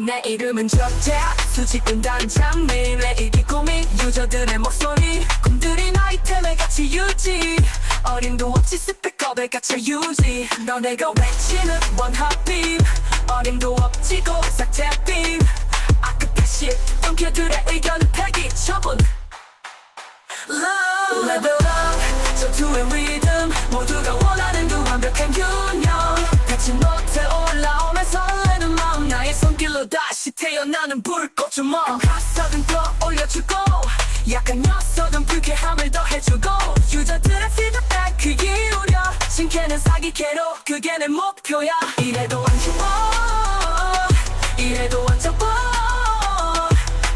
내 이름은 적재 수직은 단장 매일의 일기 고민. 유저들의 목소리 꿈들이 나이템에 같이 유지. 어림도 없이 스펙업에 갇혀 유지. 너네가 외치는 원합빔. 어림도 없지 고 삭제빔. 아급하시 동료들의 의견을 폐기 다시 태어나는 불꽃 주먹 가석은 더 올려주고 약한 녀석은 불쾌함을 더해주고 유저들의 피드백 귀 기울여 신캐는 사기캐로 그게 내 목표야. 이래도 안 죽어 이래도 안 접어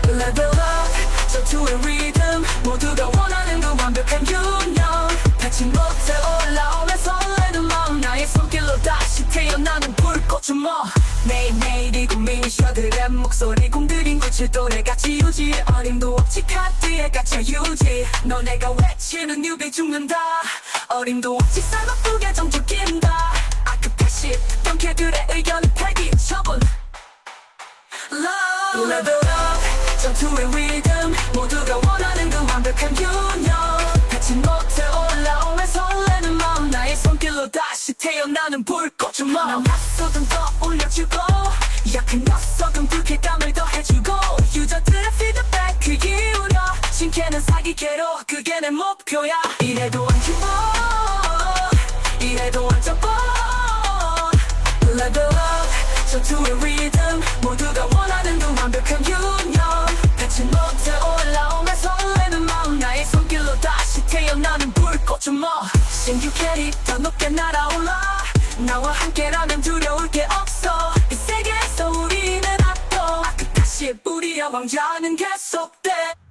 Level up 전투의 리듬 모두가 원하는 그 완벽한 균형 패치 못해 올라오면 설레는 마음 나의 손길로 다시 태어나는 불꽃 주먹 매일매일이 고민이 셔들의 목소리 공들인 꽃을 또래같이 유지. 어림도 없지 카드에 갇혀 유지. 너네가 외치는 뉴비 죽는다. 어림도 없지 쌀먹부게 정적 낀다. 아크패시 똥개들의 의견을 폐기 처분 Love. Level up 전투의 리듬 모두가 원하는 그 완벽한 균형 패치 못해 올라오면 설레는 마음. 나의 손길로 다시 태어나는 불꽃 주먹. 난 낯서든 더 올려주고 사기캐로 그게 내 목표야. 이래도 안 죽어 이래도 안 접어 Level up 전투의 리듬 모두가 원하는 그 완벽한 균형 패치 못해 올라오면 설레는 마음. 나의 손길로 다시 태어나는 불꽃 주먹 신규 캐릭 더 높게 날아올라. 나와 함께라면 두려울 게 없어. 이 세계에서 우리는 압도 아크타시 뿌리야. 왕자는 계속돼